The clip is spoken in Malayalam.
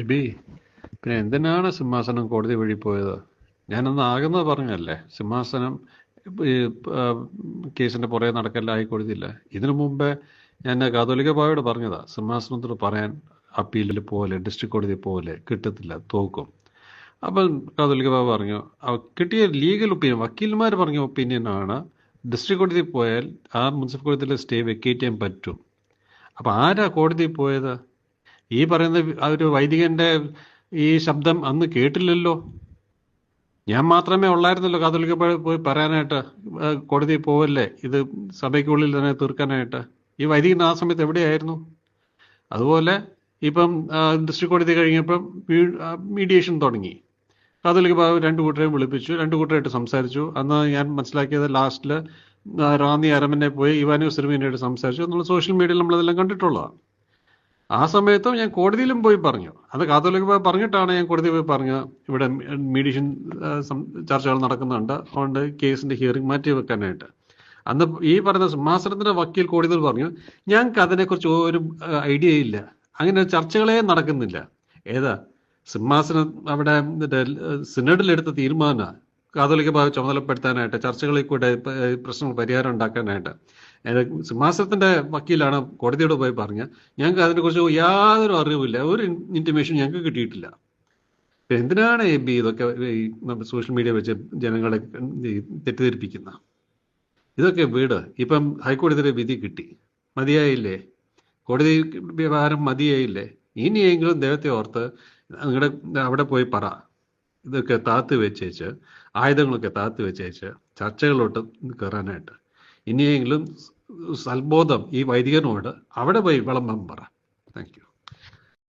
എബി പിന്നെ എന്തിനാണ് സിംഹാസനം കോടതി വഴി പോയത്? ഞാനന്ന് ആകുന്നത് പറഞ്ഞല്ലേ സിംഹാസനം ഈ കേസിന്റെ പുറകെ നടക്കല്ല ഹൈക്കോടതിയില്ല ഇതിനു മുമ്പേ ഞാൻ കാതോലിക ബാബയോട് പറഞ്ഞതാ സിംഹാസനത്തിൽ പറയാൻ അപ്പീലിൽ പോലെ ഡിസ്ട്രിക്ട് കോടതി പോലെ കിട്ടത്തില്ല തോക്കും. അപ്പം കാതോലിക ബാബ പറഞ്ഞു കിട്ടിയ ലീഗൽ ഒപ്പീനിയൻ വക്കീൽമാർ പറഞ്ഞ ഒപ്പീനിയനാണ് ഡിസ്ട്രിക്ട് കോടതി പോയാൽ ആ മുനിസിപ്പൽ കോടതിയിലെ സ്റ്റേ വെക്കേറ്റ് ചെയ്യാൻ പറ്റും. അപ്പൊ ആരാ കോടതി പോയത്? ഈ പറയുന്ന ഒരു വൈദികന്റെ ഈ ശബ്ദം അന്ന് കേട്ടില്ലല്ലോ. ഞാൻ മാത്രമേ ഉള്ളായിരുന്നല്ലോ കാതോലിക്ക പോയി പറയാനായിട്ട് കോടതി പോവല്ലേ? ഇത് സഭയ്ക്കുള്ളിൽ തന്നെ തീർക്കാനായിട്ട്. ഈ വൈദികൻ ആ സമയത്ത് എവിടെയായിരുന്നു? അതുപോലെ ഇപ്പം ഡിസ്ട്രിക്ട് കോടതി കഴിഞ്ഞപ്പം മീഡിയേഷൻ തുടങ്ങി. കാതോലിക്ക ബാബു രണ്ടു കൂട്ടരെയും വിളിപ്പിച്ചു രണ്ടു കൂട്ടരായിട്ട് സംസാരിച്ചു. അന്ന് ഞാൻ മനസ്സിലാക്കിയത് ലാസ്റ്റിൽ റാന്നി അരമനെ പോയി ഇവാനു സിറുമീനായിട്ട് സംസാരിച്ചു. നമ്മൾ സോഷ്യൽ മീഡിയയിൽ നമ്മളതെല്ലാം കണ്ടിട്ടുള്ളതാണ്. ആ സമയത്തും ഞാൻ കോടതിയിലും പോയി പറഞ്ഞു. അത് കാത്തോലിക് പോയി പറഞ്ഞിട്ടാണ് ഞാൻ കോടതി പോയി പറഞ്ഞു ഇവിടെ മീഡിയേഷൻ ചർച്ചകൾ നടക്കുന്നുണ്ട്. അതുകൊണ്ട് കേസിന്റെ ഹിയറിംഗ് മാറ്റി വെക്കാനായിട്ട്. അന്ന് ഈ പറയുന്ന സിംഹാസനത്തിന്റെ വക്കീൽ കോടതിയിൽ പറഞ്ഞു ഞങ്ങൾക്ക് അതിനെക്കുറിച്ച് ഒരു ഐഡിയ ഇല്ല. അങ്ങനെ ചർച്ചകളേ നടക്കുന്നില്ല. ഏതാ? സിംഹാസനം അവിടെ സിനഡിൽ എടുത്ത തീരുമാന കാതോലിക ഭാവി ചുമതലപ്പെടുത്താനായിട്ട് ചർച്ചകളിൽ കൂടെ പ്രശ്നങ്ങൾ പരിഹാരം ഉണ്ടാക്കാനായിട്ട്. സിംഹാസനത്തിന്റെ വക്കീലാണ് കോടതിയോട് പോയി പറഞ്ഞ ഞങ്ങൾക്ക് അതിനെക്കുറിച്ച് യാതൊരു അറിവില്ല ഒരു ഇന്റിമേഷൻ ഞങ്ങൾക്ക് കിട്ടിയിട്ടില്ല. എന്തിനാണ് എ ബി ഇതൊക്കെ ഈ സോഷ്യൽ മീഡിയ വെച്ച് ജനങ്ങളെ തെറ്റിദ്ധരിപ്പിക്കുന്ന? ഇതൊക്കെ വീട്. ഇപ്പം ഹൈക്കോടതിയുടെ വിധി കിട്ടി. മതിയായില്ലേ? കോടതി വ്യവഹാരം മതിയായില്ലേ? ഇനിയെങ്കിലും ദൈവത്തെ ഓർത്ത് നിങ്ങളുടെ അവിടെ പോയി പറ. ഇതൊക്കെ താത്ത് വെച്ചേച്ച് ആയുധങ്ങളൊക്കെ താത്ത് വെച്ചേച്ച് ചർച്ചകളിലോട്ട് കയറാനായിട്ട്. ഇനിയെങ്കിലും സൽബോധം ഈ വൈദികനോട് അവിടെ പോയി വിളംബരം പറ. Thank you